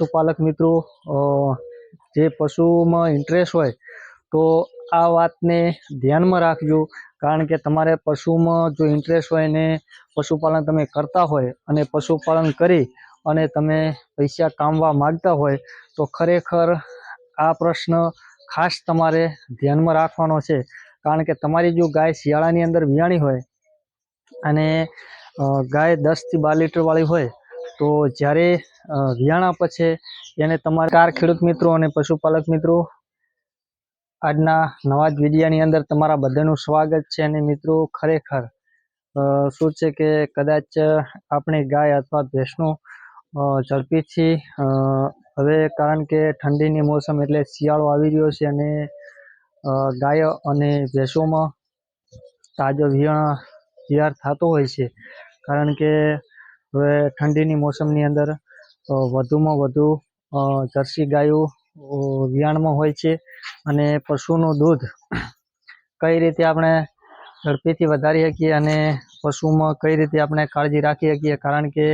પશુપાલક મિત્રો જે પશુમાં ઇન્ટરેસ્ટ હોય, તો આ વાતને ધ્યાનમાં રાખજો. કારણ કે તમારે પશુમાં જો ઇન્ટરેસ્ટ હોય ને પશુપાલન તમે કરતા હોય અને પશુપાલન કરી અને તમે પૈસા કામવા માગતા હોય, તો ખરેખર આ પ્રશ્ન ખાસ તમારે ધ્યાનમાં રાખવાનો છે. કારણ કે તમારી જો ગાય શિયાળાની અંદર વિયાણી હોય અને ગાય દસથી બાર લીટરવાળી હોય તો જ્યારે વિયાણા પછી એને તમારે કાર ખેડૂત મિત્રો અને પશુપાલક મિત્રો, આજના નવા જ વિડીયાની અંદર તમારા બધાનું સ્વાગત છે અને મિત્રો ખરેખર શું છે કે કદાચ આપણે ગાય અથવા ભેંસનું ઝડપીથી હવે કારણ કે ઠંડીની મોસમ એટલે શિયાળો આવી રહ્યો છે અને ગાયો અને ભેંસોમાં તાજો વિયાણ તૈયાર થતો હોય છે. કારણ કે હવે ઠંડીની મોસમની અંદર વધુમાં વધુ જર્સી ગાયો વિયાણમાં હોય છે અને પશુનું દૂધ કઈ રીતે આપણે ઝડપીથી વધારી શકીએ અને પશુમાં કઈ રીતે આપણે કાળજી રાખી શકીએ? કારણ કે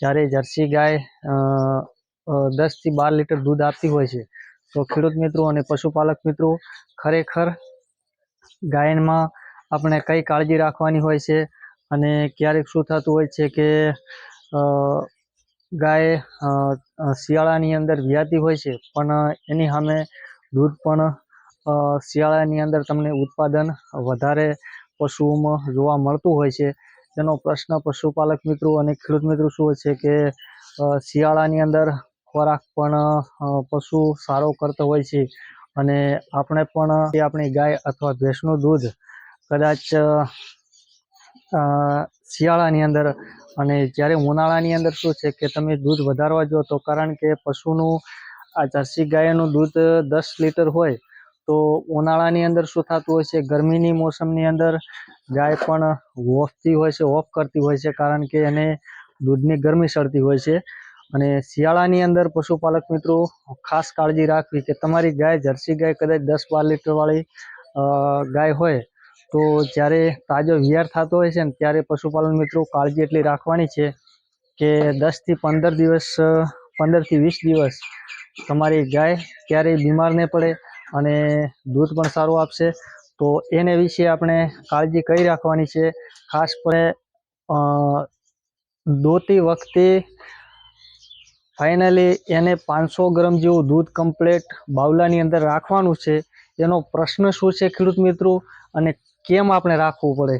જ્યારે જર્સી ગાય દસથી બાર લીટર દૂધ આપતી હોય છે, તો ખેડૂત મિત્રો અને પશુપાલક મિત્રો ખરેખર ગાયનમાં આપણે કઈ કાળજી રાખવાની હોય છે? અને ક્યારેક શું થતું હોય છે કે ગાય શિયાળાની અંદર વ્યાતી હોય છે, પણ એની સામે દૂધ પણ શિયાળાની અંદર તમને ઉત્પાદન વધારે પશુઓમાં જોવા મળતું હોય છે. તેનો પ્રશ્ન પશુપાલક મિત્રો અને ખેડૂત મિત્રો શું હોય છે કે શિયાળાની અંદર ખોરાક પણ પશુ સારો કરતો હોય છે. અને આપણે પણ આપણી ગાય અથવા ભેંસનું દૂધ કદાચ શિયાળાની અંદર અને જ્યારે ઉનાળાની અંદર શું છે કે તમે દૂધ વધારવા જો તો કારણ કે પશુનું, આ જર્સી ગાયનું દૂધ દસ લીટર હોય, તો ઉનાળાની અંદર શું થતું હોય છે, ગરમીની મોસમની અંદર ગાય પણ વોફતી હોય છે, ઓફ કરતી હોય છે કારણ કે એને દૂધની ગરમી સડતી હોય છે. અને શિયાળાની અંદર પશુપાલક મિત્રો, ખાસ કાળજી રાખવી કે તમારી ગાય જર્સી ગાય કદાચ દસ બાર લીટરવાળી ગાય હોય તો જ્યારે તાજો વિયાર થતો હોય છે ને ત્યારે પશુપાલન મિત્રો કાળજી એટલી રાખવાની છે કે દસથી પંદર દિવસ, પંદરથી વીસ દિવસ તમારી ગાય ક્યારેય બીમાર નહીં પડે અને દૂધ પણ સારું આપશે. તો એને વિશે આપણે કાળજી કઈ રાખવાની છે? ખાસ પડે દોતી વખતે ફાઇનલી એને પાંચસો ગ્રામ જેવું દૂધ કમ્પ્લેટ બાવલાની અંદર રાખવાનું છે. એનો પ્રશ્ન શું છે ખેડૂત મિત્રો? અને કેમ આપણે રાખવું પડે?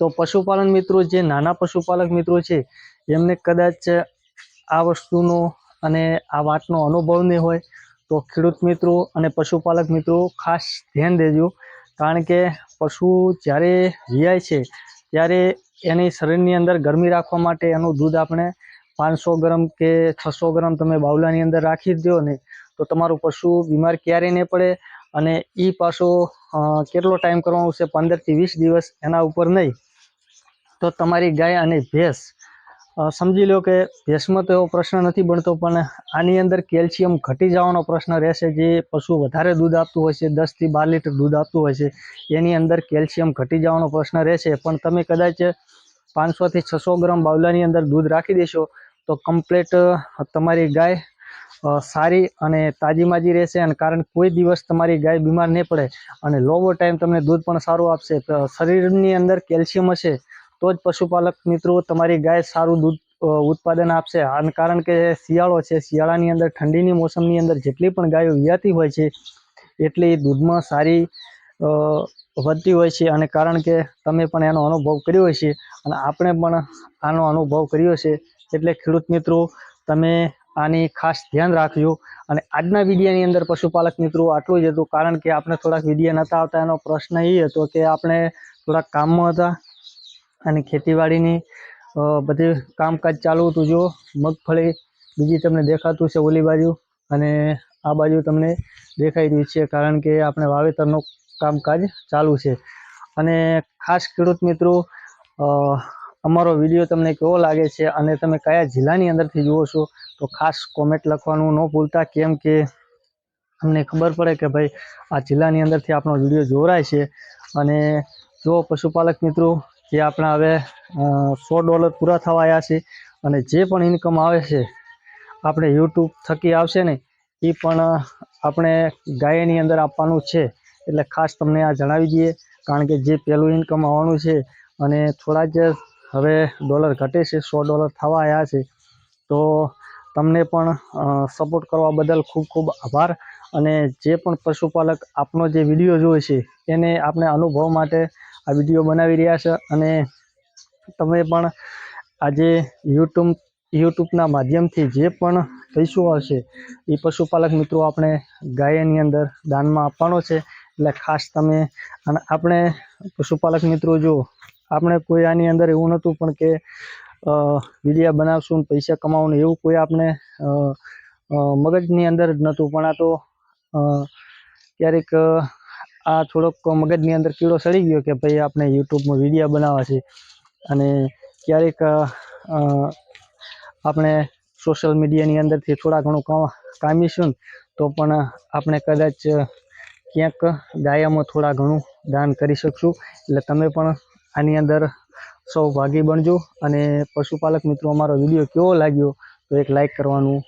તો પશુપાલન મિત્રો, જે નાના પશુપાલક મિત્રો છે, એમને કદાચ આ વસ્તુનો અને આ વાતનો અનુભવ નહીં હોય, તો ખેડૂત મિત્રો અને પશુપાલક મિત્રો ખાસ ધ્યાન દેજો. કારણ કે પશુ જ્યારે વિયાય છે, ત્યારે એની શરીરની અંદર ગરમી રાખવા માટે એનું દૂધ આપણે પાંચસો ગ્રામ કે છસો ગ્રામ તમે બાવલાની અંદર રાખી દો ને, તો તમારું પશુ બીમાર ક્યારેય નહીં પડે. અને એ પાછો કેટલો ટાઈમ કરવાનો છે પંદરથી વીસ દિવસ એના ઉપર નહીં. તો તમારી ગાય અને ભેંસ. સમજી લો કે ભેંસમાં તો એવો પ્રશ્ન નથી બનતો, પણ આની અંદર કેલ્શિયમ ઘટી જવાનો પ્રશ્ન રહેશે. જે પશુ વધારે દૂધ આપતું હોય છે દસથી બાર લીટર દૂધ આપતું હોય છે, એની અંદર કેલ્શિયમ ઘટી જવાનો પ્રશ્ન રહેશે. પણ તમે કદાચ પાંચસોથી છસો ગ્રામ બાવલાની અંદર દૂધ રાખી દેશો, તો કમ્પ્લેટ તમારી ગાય સારી અને તાજી માજી રહેશે અને કારણ કોઈ દિવસ તમારી ગાય બીમાર નહીં પડે અને લોવો ટાઈમ તમને દૂધ પણ સારું આપશે. શરીરની અંદર કેલ્શિયમ હશે, તો જ પશુપાલક મિત્રો તમારી ગાય સારું દૂધ ઉત્પાદન આપશે. અને કારણ કે શિયાળો છે, શિયાળાની અંદર ઠંડીની મોસમની અંદર જેટલી પણ ગાયો વિયાતી હોય છે, એટલી દૂધમાં સારી વધતી હોય છે. અને કારણ કે તમે પણ એનો અનુભવ કર્યો હોય છે અને આપણે પણ આનો અનુભવ કર્યો છે એટલે ખેડૂત મિત્રો, તમે આની ખાસ ધ્યાન રાખજો. અને આજના વિડીયાની અંદર પશુપાલક મિત્રો આટલું જ હતું. કારણ કે આપણે થોડાક વિડીયા નહોતા આવતા, એનો પ્રશ્ન એ હતો કે આપણે થોડાક કામમાં હતા અને ખેતીવાડીની બધી કામકાજ ચાલુ હતું. જો મગફળી બીજી તમને દેખાતું છે ઓલી બાજુ અને આ બાજુ તમને દેખાઈ રહ્યું છે કારણ કે આપણે વાવેતરનું કામકાજ ચાલુ છે. અને ખાસ ખેડૂત મિત્રો અમારો વીડિયો તમને કેવો લાગે છે અને તમે કયા જિલ્લાની અંદરથી જુઓ છો, તો ખાસ કોમેન્ટ લખવાનું ન ભૂલતા, કેમ કે અમને ખબર પડે કે ભાઈ, આ જિલ્લાની અંદરથી આપણો વીડિયો જોવરાય છે. અને જો પશુપાલક મિત્રો, જે આપણા હવે સો ડોલર પૂરા થવા આવ્યા છે અને જે પણ ઇન્કમ આવે છે, આપણે યુટ્યુબ થકી આવશે ને એ પણ આપણે ગાયની અંદર આપવાનું છે. એટલે ખાસ તમને આ જણાવી દઈએ, કારણ કે જે પહેલું ઇન્કમ આવવાનું છે અને થોડા જ હવે ડોલર ઘટે છે, સો ડોલર થવા આવ્યા છે. તો તમને પણ સપોર્ટ કરવા બદલ ખૂબ ખૂબ આભાર. અને જે પણ પશુપાલક આપનો જે વીડિયો જોવે છે, એને આપણે અનુભવ માટે આ વીડિયો બનાવી રહ્યા છે. અને તમે પણ આજે યુટ્યુબ, યુટ્યુબના માધ્યમથી જે પણ પૈસો આવશે, એ પશુપાલક મિત્રો આપણે ગાયની અંદર દાનમાં આપવાનો છે. એટલે ખાસ તમે, અને આપણે પશુપાલક મિત્રો જો આપણે કોઈ આની અંદર એવું નહોતું પણ કે વિડીયા બનાવશું ને પૈસા કમાવું એવું કોઈ આપણે મગજની અંદર જ નહોતું. પણ આ તો ક્યારેક આ થોડોક મગજની અંદર કીડો સડી ગયો કે ભાઈ આપણે યુટ્યુબમાં વિડીયા બનાવવા છે. અને ક્યારેક આપણે સોશિયલ મીડિયાની અંદરથી થોડા ઘણું કમા, કામીશું તો પણ આપણે કદાચ ક્યાંક ગાયામાં થોડા ઘણું દાન કરી શકશું. એટલે તમે પણ આની અંદર સૌ ભાગી બનજો અને પશુપાલક મિત્રો, અમારો વીડિયો કેવો લાગ્યો તો એક લાઈક કરવાનું